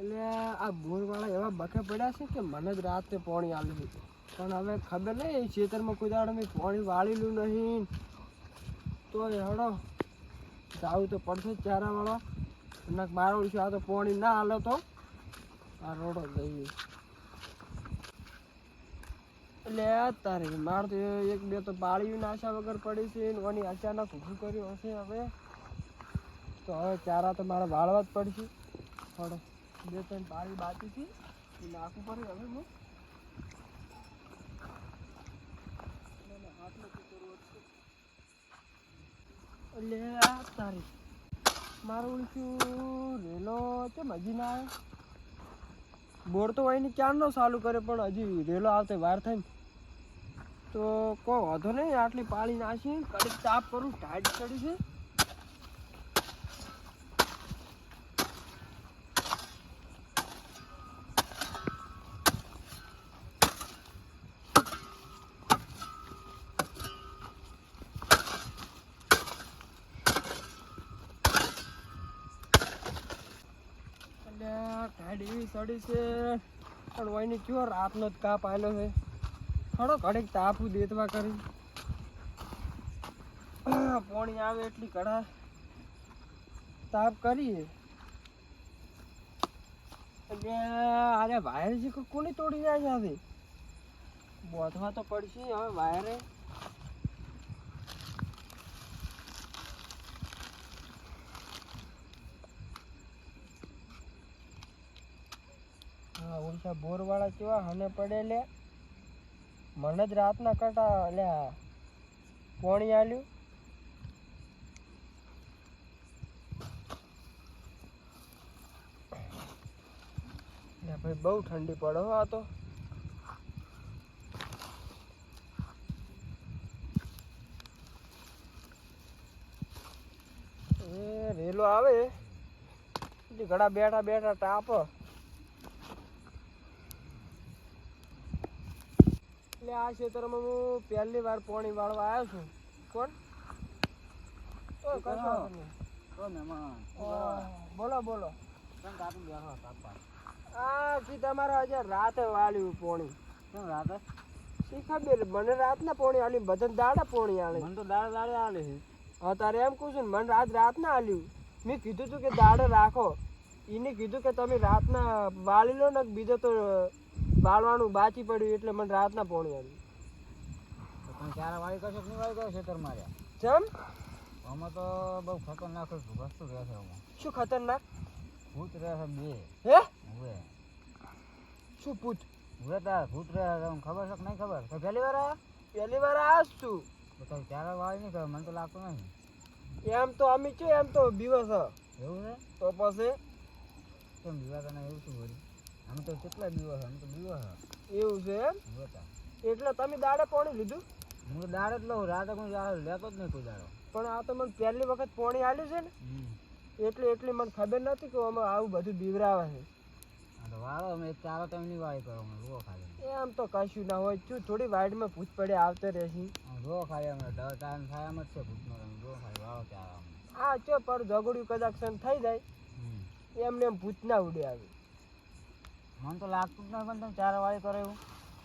એટલે આ બોરવાળા એવા બખે પડ્યા છે કે મને જ રાતે પાણી આલ્યું છે પણ હવે ખબર નહીં ખેતરમાં કોઈ દાડો મેં પાણી વાળેલું નહીં. તો હડો જાવું તો પડશે ચારાવાળો. અને મારો છે, આ તો પાણી ના હાલે તો. આ રોડો જઈએ એટલે તારી મારે તો એક બે તો બાળીયું નાશા વગર પડી છે ને ઓની અચાનક ઊભું કર્યું હશે હવે. તો હવે ચારા તો મારે વાળવા જ પડશે. થોડો બે ત્રણ બારી બાકી છે એ પડે હવે હું. એટલે આ તારી. મારું ઓળખ્યું રેલો કેમ હજી ના આવ્યો બોર તો હોય ક્યારનો ચાલુ કરે પણ હજી રેલો આવતે વાર થાય તો કોઈ વાંધો નહીં, આટલી પાણી નાખી કડીક તાપ કરું, ટાઈટ ચડી છે એટલે ટાઈટ એવી છે. પણ વહીને કયો રાતનો જ કાપ આવેલો છે. થોડો ઘડીક તાપુ દેતવા કરી. પોણી આવે એટલી કડા તાપ કરીએ. અરે વાયર છે કોની તોડી જાય છે બોધવા તો પડશે, હવે વાયરે બોર બોરવાળા કેવા હને પડે લે મને જ રાતના કટા લે, પોણી આલ્યું. ભાઈ, બહુ ઠંડી પડે હો આ તો. રેલો આવે. ઘણા બેઠા બેઠા ટાપ. એટલે આ ક્ષેત્રમાં હું પહેલી વાર પાણી વાળવા આવ્યો છું. કોણ? કશો. બોલો બોલો. આ કી તમારે આજે રાતે વાળ્યું પોણી. શી ખબર મને રાતના પોણી આલ્યું બધા દાડા પોણી આલે. મને તો દાડા દાડે આલે છે. હા તારે એમ કહું છું ને મને રાત રાતના આલ્યું. મેં કીધું તું કે દાડે રાખો. એને કીધું કે તમે રાતના વાળી લો ને બીજો તો બાળવાનું બાકી પડ્યું એટલે મને રાતના પોણી આવી તો તમે ચારા વાળી કરશો નહીં વાળી કરો ખેતર માર્યા? આમાં તો બહુ ખતરનાક વસ્તુ રહે છે આમાં. શું ખતરનાક? ભૂત રહે છે બે. હે? હવે શું પૂછ હવે તાર ભૂત રહે છે ખબર છે કે નહીં ખબર? તો પહેલી વાર આયા? પહેલી વાર આ જ છું તો તમે વાળી નહીં ખબર મને તો લાગતું નહીં. એમ તો અમે છે એમ તો બીવસ એવું છે? તો પછી? કેમ બીવા તને એવું શું બોલ્યું? અમે તો કેટલા દિવસ છે અમે તો દિવસ. છે એવું છે એમ? એટલે તમે દાડે પાણી લીધું? હું દાડે જ લઉં રાતે કોઈ દાડે લેતો જ નહીં કોઈ દાડો. પણ આ તો મને પહેલી વખત પાણી આવ્યું છે ને? એટલે એટલી મને ખબર નથી કે અમે આવું બધું બીવરાવે છે. વાળો અમે ચારો તમે ની વાળી કરો અમે રો ખાલી એમ તો કશું ના હોય છું થોડી વાઈડમાં ભૂત પડે આવતે રહેશે. રો ખાલી અમે ડર ટાઈમ થાય એમ જ છે ભૂતનો રો ખાલી વાળો ચારો હા ચો પર ઝઘડ્યું કદાચ થઈ જાય. એમને એમ ભૂત ના ઉડે આવે. મને તો લાગતું જ નહીં પણ તમે ચાર વાળી કરો એવું.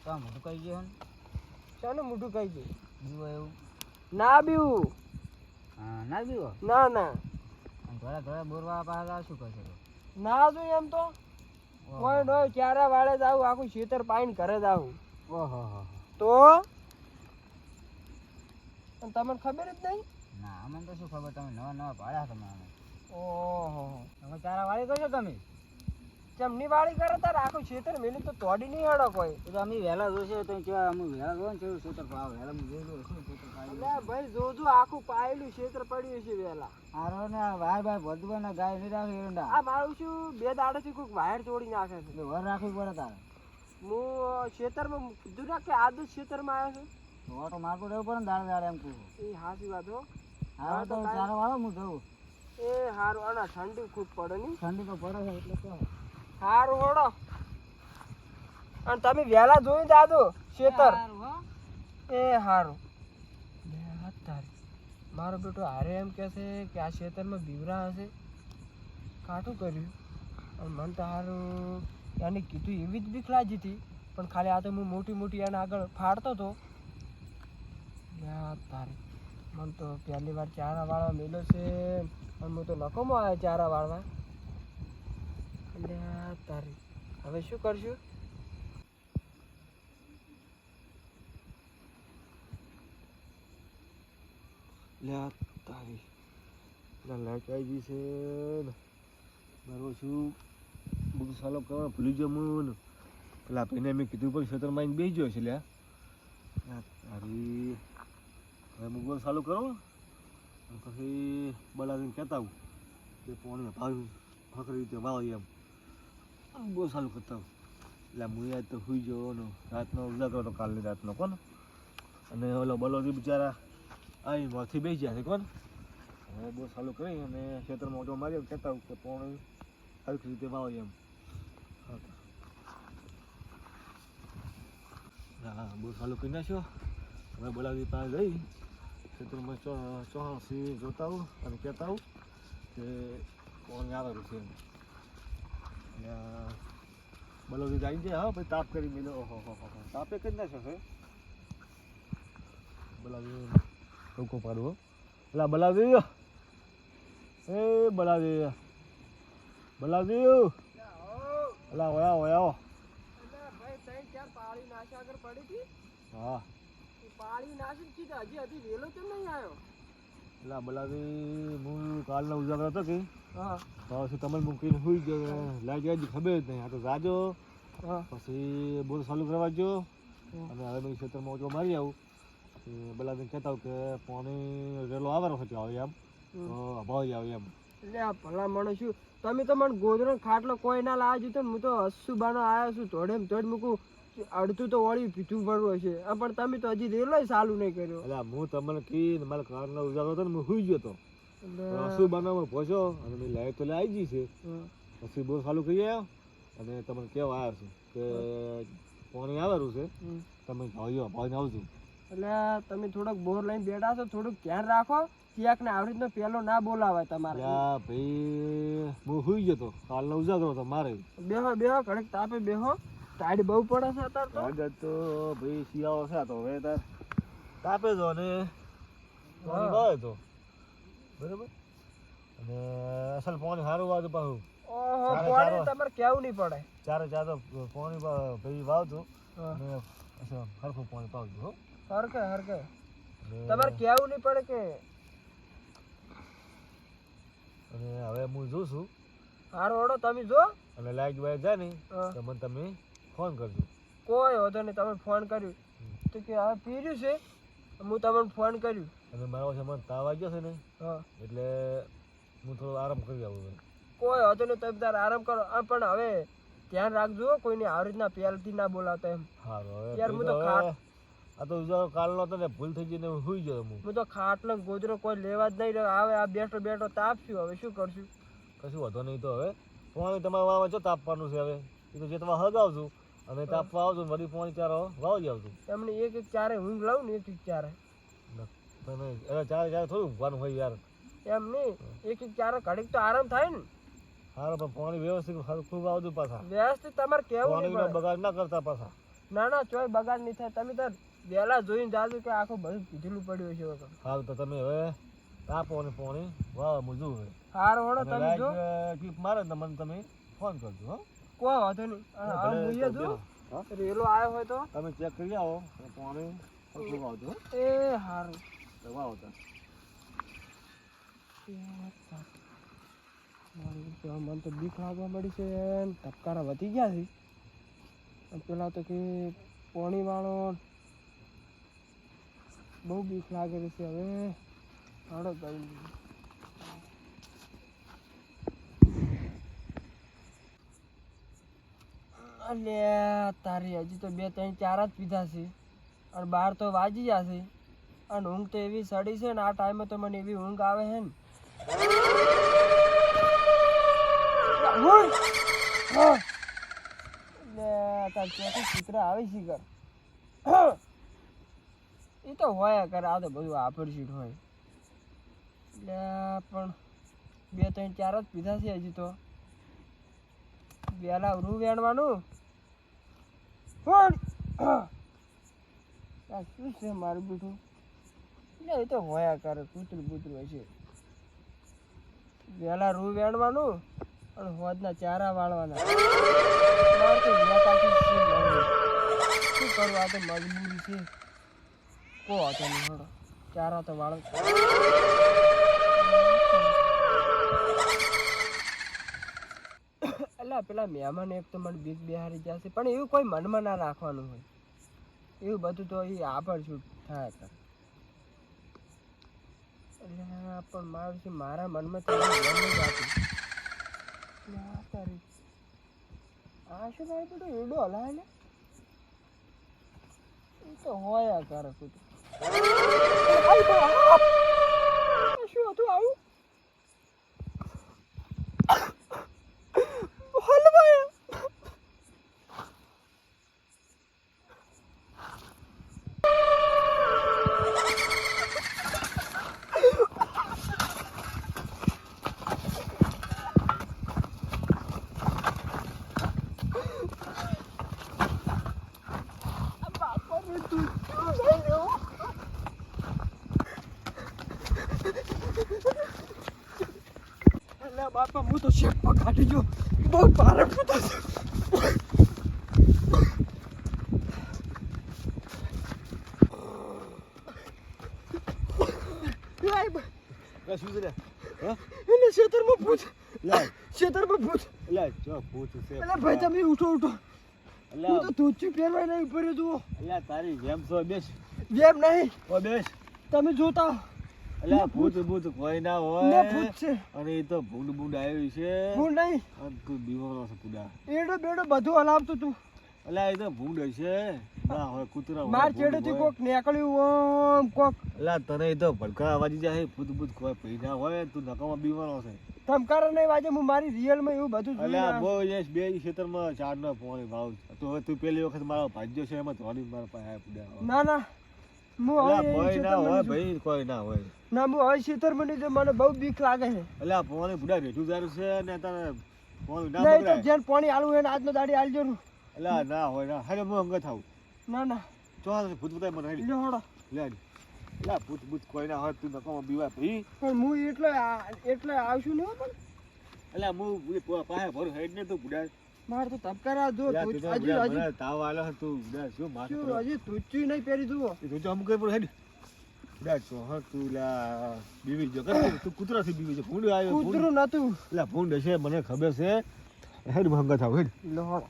તો આ મોટું કહી ગયું ચાલો મોઢું કહી દે બીવો એવું? ના બીવું. હા ના બીવો? ના ના. થોડા થોડા બોરવા પાસે શું કરશે? ના જોઈએ એમ તો. પણ કોઈ ડોય ક્યારે વાળે જ આવું આખું ખેતર પાઈને ઘરે જ આવું. ઓહો. તો? તમને ખબર જ નહીં? ના મને તો શું ખબર તમે નવા નવા પાડ્યા તમે ઓહો તમે ચારા વાળી કરશો તમે? ચમની વાળી કરે તાર આખું ખેતર મેલી તો તોડી નહીં હડો કોઈ. તો અમે વહેલા જોશે તો કેવા અમે વહેલા જોવો છે ખેતર પાવ વહેલા જોયેલું હશે ને સૂતર ભાઈ જોજો આખું પાયેલું ખેતર પડ્યું છે વેલા. હારો ને ભાઈ ભાઈ ભદવાના ગાય નહીં રાખે એરંડા. આ મારું શું બે દાડાથી કોઈક વાયર તોડી નાખે છે. વર રાખવી પડે તારે. હું ખેતરમાં કીધું ના કે આદુ ખેતરમાં આવ્યો છું. ઓટો મારતો રહેવું પડે ને દાડે દાડે એમ કહું. એ હાસી વાત હો. હા તો ચારો વાળો હું જઉં. એ હારું આના ઠંડી ખૂબ પડે નહીં. ઠંડી તો પડે છે એટલે તો હારું હોડો. અને તમે વહેલા જોઈ જાજો ખેતર એ હાથ મારો બેટો હારે એમ કહે છે કે આ ખેતરમાં બીવરા હશે. કાઠું કર્યું. અને મને તો સારું એને કીધું એવી જ બીક લાગી હતી. પણ ખાલી આ તો હું મોટી મોટી એને આગળ ફાડતો હતો. તારી. મને તો પહેલી વાર ચારા વાળવા મેલો છે. અને હું તો નકોમાં આવ્યો ચારા વાળવા યા તારી હવે શું કરશું? લ્યા તારી લાઈટ આવી ગઈ છે મારો શું બધું સાલો કરવા ભૂલી જમું પેલા ભાઈને મેં કીધું પણ ખેતરમાં આવીને બેસી ગયો છે લ્યા. તારી હવે સાલું કરું. પછી બોલાવીને કહેતા આવું. કે પાણી ભાવ ફકરી રીતે વાવ એમ. બહુ સારું કરતા આવું એટલે યાદ તો સુઈ જવો ને રાતનો ઉજાગરો હતો કાલની રાતનો કોણ અને ઓલો બલોદી બિચારા આવી મોથી બેસી ગયા છે કોણ હવે બહુ સારું કરી અને ખેતરમાં ઓટો માર્યો કહેતા કે પાણી સરખી રીતે વાવ એમ હા બહુ સારું કરી નાખ્યો હવે બોલાવી પાસે જઈ ખેતરમાં ચો ચોહાસી જોતા આવું અને કહેતા આવું કે કોણ આવેલું છે એમ અને તો જાય જાય હા ભાઈ તાપ કરી મેલો. ઓહો હો હો તાપે કરી ના છે? બોલાવી ટૂંકો પાડવો એટલે બોલાવી એ બોલાવી બોલાવી એટલે ઓયા ઓયા હા. પાણી પાળી નાશી હજી હજી વેલો કેમ નહીં આવ્યો? એટલે બોલાવી હું કાલનો ઉજાગર હતો કે? હા. પછી તમે મૂકીને સુઈ ગયો લાગી હજી ખબર જ નહીં. આ તો જાજો. પછી બોલ ચાલુ કરવા જો અને હવે મેં ખેતરમાં ઓછો મારી આવું. બોલાવીને કહેતા આવું કે પાણી રેલો આવેલો છે આવે એમ. તો અભાવ આવે એમ. એટલે આ ભલા માણસ શું તમે તો મને ગોદરો ખાટલો કોઈ ના લાવ્યો તો હું તો હસુ બાનો આવ્યો છું. તોડે તોડ મૂકું. અડધું તો વળી પીઠું ભરવું હશે. પણ તમે તો હજી રેલો ચાલુ નહીં કર્યો. એટલે હું તમને કી ને મારા કારનો ઉજાગરો હતો ને હું સુઈ ગયો હતો. શું બનાવવા પહોંચો અને મેં લાઈટ તો લાઈ આવી ગઈ છે. પછી બહુ સારું કરી આવ્યો અને તમને કેવા આવ્યો છે કે પાણી આવેલું છે. તમે ભાઈઓ ભાઈને આવજો. એટલે તમે થોડોક બોર લઈને બેઠા છો થોડુંક ધ્યાન રાખો. ક્યાંક ને આવી રીતનો પેલો ના બોલાવાય તમારે. ભાઈ હું સુઈ ગયો હતો. કાલનો ઉજાગરો હતો મારે. બેહો બેહો કડક તાપે બેહો. ટાઈડ બહુ પડે છે તાર તો? આગળ તો ભાઈ શિયાળો છે તો હવે તાર તાપે જો ને વાવે તો. બરોબર? અને અસલ પાણી સારું વાવતું પાછું. ઓહો પાણી તમારે કેવું નહીં પડે. ચારે ચાર તો પાણી ભાઈ વાવજો. અને સરખું પાણી પાવજો હો. હરકે હરકે તમારે કેવું નહીં પડે કે? અને હવે હું જોઉં છું. હારો ઓડો તમે જો અને લાઈટ વાય જાય ને. તો મને તમે ફોન કરજો. કોઈ વાંધો નહીં તમે ફોન કર્યું. તો કે આ પીર્યું છે? હું તમને ફોન કર્યું. અને મારો છે મને તાવ આવી ગયો છે ને હા. એટલે હું થોડો આરામ કરી આવું. કોઈ વાંધો નહીં તમે તારે આરામ કરો. પણ હવે ધ્યાન રાખજો કોઈને આવી રીતના પહેલથી ના બોલાવતા એમ. સારું હવે યાર, હું તો આ તો ઉજાગરો કાલનો હતો ને ભૂલ થઈ જઈને હું સુઈ ગયો હું હું તો ખાટલો ગોદરો કોઈ લેવા જ નહીં આવે આ બેઠો બેઠો તાપશું હવે શું કરશું? કશું વાંધો નહીં તો હવે. પણ તમારે વાંચો તાપવાનું છે હવે? એ તો જે તમે હગાવશું. અને તાપવા આવજો વળી પાણી ચારો વાવી આવજો. એમને એક એક ચારે ઊંઘ લાવ ને એક એક ચારે. તમે ચારે ચારે થોડું ઊંઘવાનું હોય યાર. એમ નહીં એક એક ચારે ઘડીક તો આરામ થાય ને. હારો પણ પાણી વ્યવસ્થિત ખૂબ આવજો પાછા. વ્યવસ્થિત તમારે કેવું નહીં બગાડ ના કરતા પાછા. ના ના ચોય બગાડ નહીં થાય. તમે તો વહેલા જોઈને જાજો કે આખું બધું પીધેલું પડ્યું છે હાલ તો તમે હવે તાપો ને પાણી વાવ મૂજું હવે હારો વડો તમે જો. ટીપ મારે તમને તમે ફોન કરજો હો. કોઈ વાંધો નહીં. આ મુઈએ જો રેલો આવ્યો હોય તો? તમે ચેક કરી આવો. પાણી સરખું વાવજો એ હારું. તો આવતા મન તો બીક લાગવા મળી છે ધબકારા વધી ગયા છે. પેલા તો કે પોણી વાળો બહુ બીક લાગે છે હવે. હાડો કરી અલ્યા તારી હજી તો બે, ત્રણ, ચાર જ પીધા છે. અને બાર તો વાજી જશે અને ઊંઘ તો એવી સડી છે ને, આ ટાઈમે તો મને એવી ઊંઘ આવે છે ને. તાર ચોથી ચિત્ર આવે છે કર એ તો હોય કરે આ તો બધું આફરશીટ હોય. એટલે પણ બે, ત્રણ, ચાર જ પીધા છે હજી તો. વહેલા રૂ વેણવાનું? પણ શું છે મારું બીઠું એટલે એ તો હોયા કરે, કૂતરું કૂતરું હશે. વેલા રૂ વેણવાનું અને હોદના ચારા વાળવાના. શું. કરવું? આ તો મજબૂરી છે. કો હતો ચારા તો વાળો. એટલે પેલા મહેમાન એક તો મને બીક બેહારી જશે, પણ એવું કોઈ મનમાં ના રાખવાનું હોય. એવું બધું તો એ આપણ શું થાય હતા પણ મારું મારા મનમાં તો હોય આ કરે શું હતું આવું હલવાયા બાપાનું દૂધ કેવું લઈ લેવું? અલા બાપા હું તો શેકમાં કાઢી ગયો બહુ ભારે પૂતો છે એને ખેતરમાં ખેતરમાં એટલે ભાઈ તમે ઉઠો ઉઠો. હું તો ધોચી પહેરવાય નહીં પડ્યો જુઓ. લે તારી જેમ બેસ. જેમ નહીં. બેસ. તમે જોતા એટલે ભૂત ભૂત કોઈ ના હોય. ભૂત છે. અને એ તો ભૂંડ ભૂંડ આવ્યું છે. હું નહીં. અને તું બીમારો છે પૂડા એડો બેડો બધું હલાવતું તું. એટલે એ તો ભૂંડ હશે. ના હોય કૂતરા માર ભૂંડ ચેડેથી કોક નીકળ્યું ઓમ કોક. એટલે તને એ તો ભડકા વાજી જાય. ભૂત ભૂત કોઈ પૈ હોય તું નકામાં બીમારો છે. ધમકારા નહીં વાજે હું મારી રિયલમાં એવું બધું એટલે બહુ બે ખેતરમાં ચાર નો પોણી ભાવ તો તું પેલી વખત મારો ભાજ્યો છે એમાં ધોની મારા પાસે ના ના. કોઈ ના હોય ભાઈ કોઈ ના હોય. ના હું હવે ખેતરમાં નહીં મને બહુ બીક લાગે છે. એટલે પોણી બુડા જારું છે ને તારે પોણી ના નહીં તો બગડાય જેને પાણી આલવું એને આજનો દાડી આલજો ને. એટલે ના હોય ના. હારે હું અંગ થાવ ના ના. ચોહાણ ભૂત ભૂતાય મને હેડી. લે એટલે ભૂત ભૂત કોઈ ના હોય તું નકામાં બીવા ભાઈ. પણ હું એટલે એટલે આવશું હો પણ. એટલે હું પાસે ભરું હેડ ને તું બુડા મારે તો ધબકારા જો તું- તું હજી હજી. તાવ આલો તું. બુડા શું માર શું? હજી તુચ્ચું નહીં પહેરી જુઓ. એ તું તો અમુક પર હેડ હેડ બુડા હ તું લા બીવી જો કર તું કૂતરાથી બીવી જો ભૂંડ આવ્યો કૂતરું નતું લા ભૂંડ છે મને ખબર છે. હેડ ભંગા થાવ હેડ. લો હળો.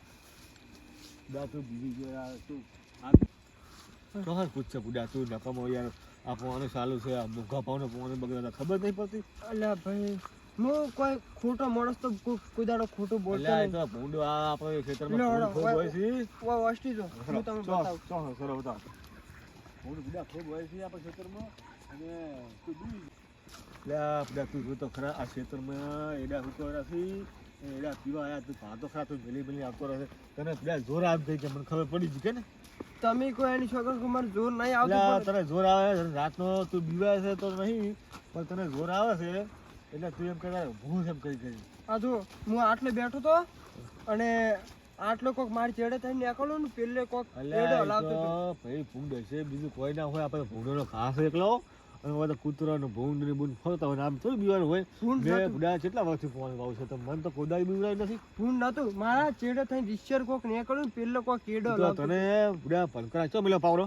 તું બીવી જો આ તું આ ચોહાણ પૂછે બુડા તું નકમો યાર. આ પોવાનું ચાલુ છે આ મુખા પાવને પોવાનું બગડતા ખબર નહીં પડતી? અલ્યા ભાઈ. હું કોઈ ખોટો માણસ તો કોઈ કોઈ દાડો ખોટું બોલતો નહીં. તો ભૂંડો આ આપણે ખેતરમાં ખૂબ હોય છે. ઓ વસ્તી જો હું તમને બતાવું. ચો, ચલો, બતાવો. ભૂંડ બુડા ખૂબ હોય છે આપણા ખેતરમાં. અને તું બી એટલે બધા તું જોતો ખરા આ ખેતરમાં એડા હુકવરા છે. એડા પીવા આયા તું ભાતો ખરા તું મેલી મેલી આવતો રહે તને પેલા જોર આમ થઈ કે મને ખબર પડી જ કે ને? તમે કોઈ એની છોકર જોર નહીં એટલે તને જોર આવે રાતનો તું બીવાય છે તો નહીં પણ તને જોર આવે છે. એટલે તું એમ કહેતા ભૂત એમ કરી કરી આ જો હું આટલે બેઠો તો અને આટલો કોક મારી ચેડે થઈને નીકળ્યો ને પેલે કોક એડો અલ્યા એ હલાવતો હતો. તો ભાઈ ભૂંડ છે બીજું કોઈ ના હોય આપણે ભૂંડનો ઘાસ એકલો. અને હવે તો કૂતરાનો ભૂંડ ને બૂંડ ફરતા હોય આમ થોડું બીવાનું હોય. ભૂંડ મેં. બુડા કેટલા વર્ષથી ફોન વાવ છે તો મને તો કોદાળી બીવડાવી નથી. ભૂંડ નતું મારા ચેડે થઈને રિશ્ચર કોક નીકળ્યું ને પેલે કોક હલાવતો તને બુડા ભણકરા ચો મિલો પાવડો?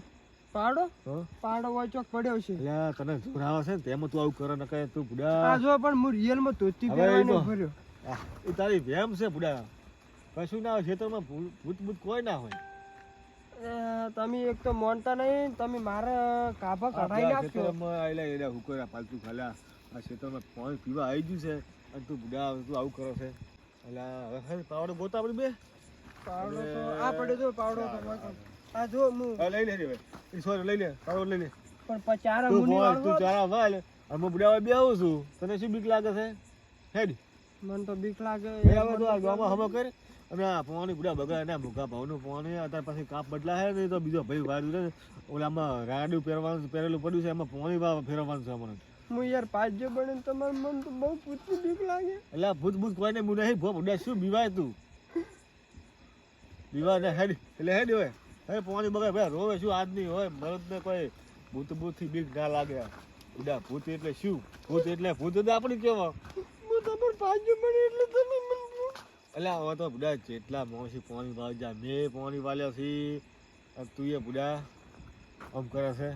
પાડો? પાડો હોય ચોક પડ્યો છે. તને જોર છે ને તેમાં તું આવું કરે ન તું બુડા. આ જો પણ હું ધોતી એ તો- તારી વેમ છે બુડા. કશું ના હોય ખેતરમાં ભૂત ભૂત કોઈ ના હોય. તમે એક તો માનતા નહીં તમે મારા કાભા કઢાઈ આયલા એલા હુકોરા પાલતુ ખાલા. આ ખેતરમાં પાણી પીવા આવી ગયું છે. અને તું બુડા તું આવું કરો છે. એટલે હવે પાવડો ગોતા આપણી બે. પાવડો તો આ પડ્યો જો પાવડો તો આ જો હું. લઈ લે ભાઈ ઈશ્વર લઈ લે. પાવડો લઈ લે. પણ પચારા તું બોલ તું ચારા વાલ અમે બુડાવા બે આવું છું. તને શું બીક લાગે છે? હેડ. મને તો બીક લાગે. એ હવે તો આ ગામમાં હમો કરે. અને આ પોણી બુડા બગા ના ભાવ ભાવનું પોણી અત્યારે પછી કાપ બદલા હે ને તો બીજો ભાઈ વાળું છે ઓલામાં રાડું પહેરવાનું પહેરેલું પડ્યું છે એમાં પોણી ભાવ ફેરવવાનું છે અમને. હું યાર પાજો બને તમારું મન તો બહુ પૂછવું બીક લાગે. એટલે ભૂત ભૂત કોઈને હું નહીં ભો બુડા શું બીવાય તું? બીવા ને હેડ. એટલે હેડ હોય હે પોણી બગાય ભાઈ રોવે શું આજની હોય? મરદને કોઈ ભૂત ભૂતથી બીક ના લાગે. ઉડા ભૂત એટલે શું? ભૂત એટલે ભૂત તો આપણી કેવા? એટલે હવે તો બુડા જેટલા મોસી પોણી વાળી જા મેં પોણી વાલ્યો છી. તું એ બુડા આમ કરે છે.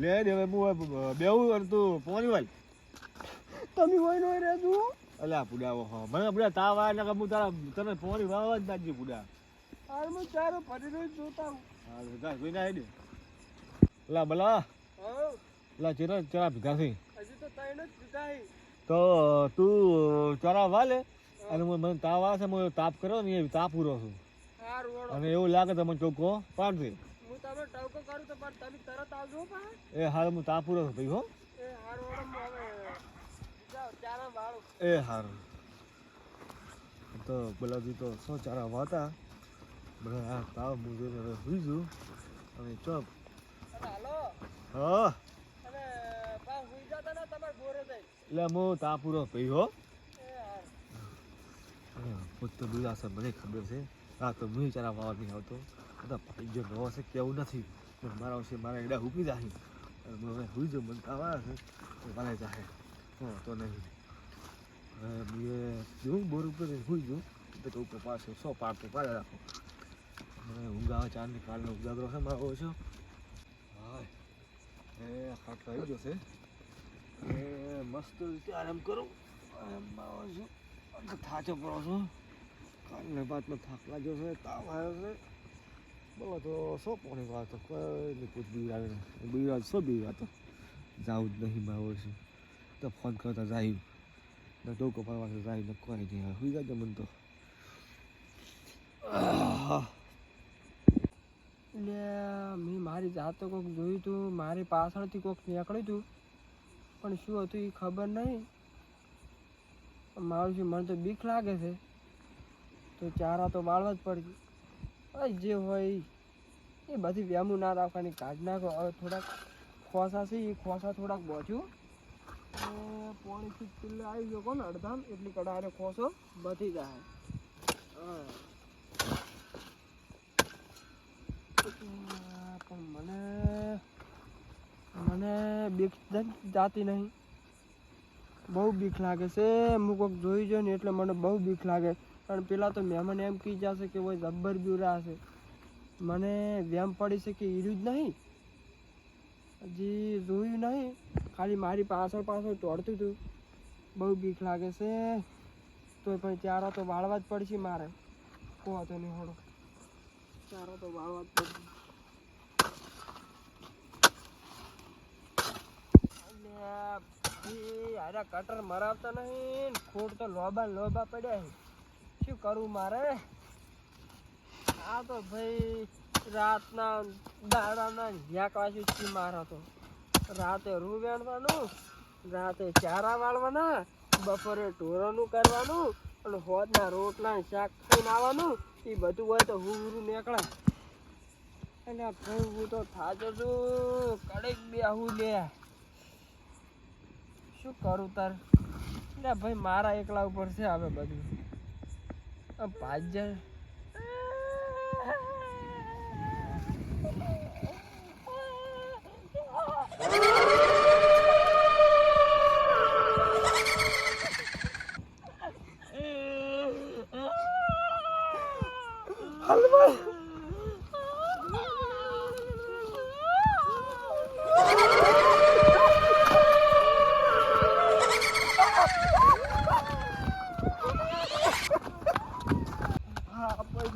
લે દે હવે હું બેવું અને તું પોણી વાલ. તમે હોય નો રહેજો અલ્યા બુડા ઓહો. મને બુડા તાવ આવે ને હું તારા તને પોણી વાળવા જ નાખી બુડા હાલ હું ચારો ફરી જોતા હું જા જોઈ ના. હેડ લા બલા. લા ચેરા ચરા ભીગા છે હજી તો જ તો તું ચરા વાલે અને મને તાવ આવે છે હું તાપ કર્યો ને એ તાપ પૂરો છું અને એવું લાગે તમે ચોખ્ખો પાડશે હું તમે ટવકો કરું તો પણ તમે તરત આવજો એ હાલ હું તાપ પૂરો છું ભાઈ હો. એ હારું હવે એ હારું. તો બોલાજી તો શું ચારા વાતા? બધા તાવ હવે સુઈ જઉં અને ચોપ હા પા એટલે હું તા પૂરો ભાઈ હો તો બીજા છે મને ખબર છે આ તો હું ચારા વાવર નહીં આવતો બધા જો નવો છે કેવું નથી પણ મારા છે મારા એડા ઉકી જાય અને હું હવે હુઈ જો મને આવે છે તો મારે જાહે હા તો નહીં હવે હું એ જોઉં બોર ઉપર હુઈ જાઉં તો ઉપર પાછો સો પાર તો પાડે રાખો મને ઊંઘ આવે, ચાંદની કાલનો ઉજાગરો છે, મારો ઓછો. હા, એ ખાટલો આવી ગયો છે. એ મસ્ત રીતે આરામ કરું. આરામ આવો છું થાચો પડો છો. કાલને બાદમાં થાક લાગ્યો છે, તાવ આવ્યો છે. બોલો તો, સો પોણી વાત, કોઈ પૂછ બી આવે ને બી વાત સો બી વાત. જાવું જ નહીં મારો છું તો ફોન કરતા જાય. ને ડોકો પાડવા જાય, ને કોઈ નહીં સુઈ જાય મને તો. એટલે મેં મારી જાતે કોઈક જોયું હતું મારી પાછળથી કોઈક નીકળ્યું હતું પણ શું હતું એ ખબર નહીં. મારું શું મને તો બીક લાગે છે. તો ચારા તો વાળવા જ પડશે. જે હોય એ બધી વ્યામું ના રાખવાની કાઢ નાખો. હવે થોડાક ખોસા છે, એ ખોસા થોડાક બોચ્યું પોણીથી છેલ્લે આવી ગયો કોને અડધામ. એટલી કડારે ખોસો બધી જાય. હા પણ મને મને બીક જાતી નહીં. બહુ બીક લાગે છે. હું કોઈક જોઈ જો ને એટલે મને બહુ બીક લાગે. પણ પેલા તો મહેમાન એમ કહી જશે કે ભાઈ જબ્બર બીવરા હશે. મને વેમ પડી છે કે ઈર્યું જ નહીં. હજી જોયું નહીં. ખાલી મારી પાછળ પાછળ દોડતું હતું. બહુ બીક લાગે છે. તોય પણ ચારા તો વાળવા જ પડશે મારે. કહો તો નહીં હોડો. ચારો તો વાળવા જ પડશે. હારા કટર મરાવતો નહીં. ખોટ તો લોબા લોબા પડ્યા શું કરવું મારે? આ તો ભાઈ રાતના દાડાના ઝાક વાસી છી મારો તો. રાતે રૂ વેણવાનું, રાતે ચારા વાળવાના, બપોરે ઢોરોનું કરવાનું, અને હોદના રોટલા શાક ખાઈને આવવાનું. એ બધું હોય તો હું હું નીકળે. અને ભાઈ હું તો થાજો છું. કડક બે આવું લે. શું કરું તાર? એટલે ભાઈ મારા એકલા ઉપર છે હવે બધું. ભાજ્ય. હા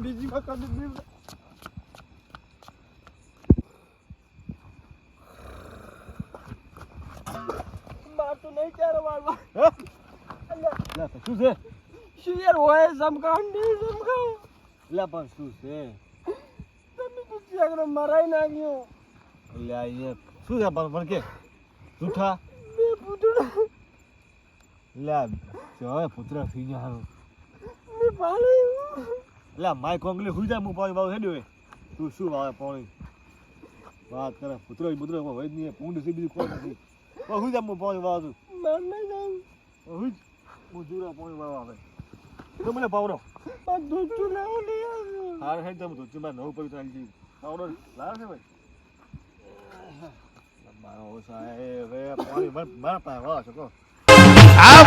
બીજી વખત બીવ માર તો નહીં ચાર વાળવા. શું છે? શું યાર હોય સમકાવ નહીં સમકાવ લે પણ શું છે? તમે તો ચેકડો મરાઈ નાખ્યો. એટલે આ અહીંયા શું છે પણ પણ કે? જૂઠા? બે પૂતળા લે હવે પુત્ર થઈ ગયા મેં પાણી એટલે માય કોંગલી હુઈ જાય હું પાણી બાવ હેડ્યો તું શું વાવે પાણી? વાત કરે પુત્ર પુત્ર હોય જ નહીં પૂંડ છે બીજું કોઈ નથી. પણ હુઈ જાય હું પાણી વાવ છું. માર નહીં જાઉં હુઈ હું જુરા પાણી વાવ આવે. તો મને પાવડો. હાર હે તમે ધોતી માં નવું પવિત્ર આલી પાવડો લાવે લાવ છે ભાઈ? મારો સાહેબ પાણી મારા પાસે વાવ છો કહો. આ